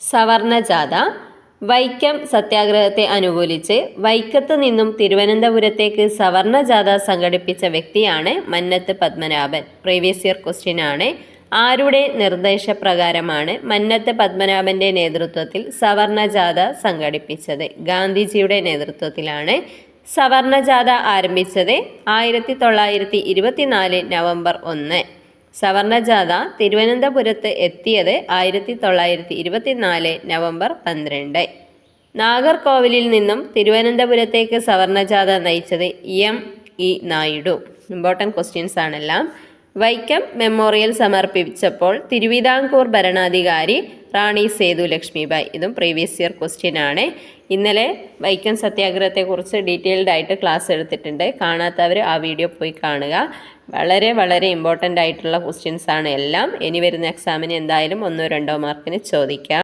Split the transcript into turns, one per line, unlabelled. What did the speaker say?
സവർണജാഥ. വൈക്കം സത്യാഗ്രഹത്തെ അനുകൂലിച്ച് വൈക്കത്ത് നിന്നും തിരുവനന്തപുരത്തേക്ക് സവർണജാഥ സംഘടിപ്പിച്ച വ്യക്തിയാണ് Mannath Padmanabhan. Previous year question ആണ്. ആരുടെ നിർദ്ദേശപ്രകാരമാണ് മന്നത്ത് പത്മനാഭന്റെ നേതൃത്വത്തിൽ സവർണജാഥ സംഘടിപ്പിച്ചത്? ഗാന്ധിജിയുടെ നേതൃത്വത്തിലാണ് സവർണജാഥ ആരംഭിച്ചത്. ആയിരത്തി തൊള്ളായിരത്തി ഇരുപത്തിനാല് നവംബർ ഒന്ന്. സവർണജാഥ തിരുവനന്തപുരത്ത് എത്തിയത് ആയിരത്തി തൊള്ളായിരത്തി ഇരുപത്തിനാല് നവംബർ പന്ത്രണ്ട്. നാഗർകോവിലിൽ നിന്നും തിരുവനന്തപുരത്തേക്ക് സവർണജാഥ നയിച്ചത് M. E. Naidu. Important questions ആണെല്ലാം. Vaikom memorial സമർപ്പിച്ചപ്പോൾ തിരുവിതാംകൂർ ഭരണാധികാരി റാണി സേതു ലക്ഷ്മിബായ്. ഇതും പ്രീവിയസ് ഇയർ ക്വസ്റ്റ്യൻ ആണ്. ഇന്നലെ വൈക്കം സത്യാഗ്രഹത്തെക്കുറിച്ച് ഡീറ്റെയിൽഡ് ആയിട്ട് ക്ലാസ് എടുത്തിട്ടുണ്ട്. കാണാത്തവർ ആ വീഡിയോ പോയി കാണുക. വളരെ വളരെ ഇമ്പോർട്ടന്റ് ആയിട്ടുള്ള ക്വസ്റ്റ്യൻസ് ആണ് എല്ലാം. ഇനി വരുന്ന എക്സാമിന് എന്തായാലും ഒന്നോ രണ്ടോ മാർക്കിന് ചോദിക്കാം.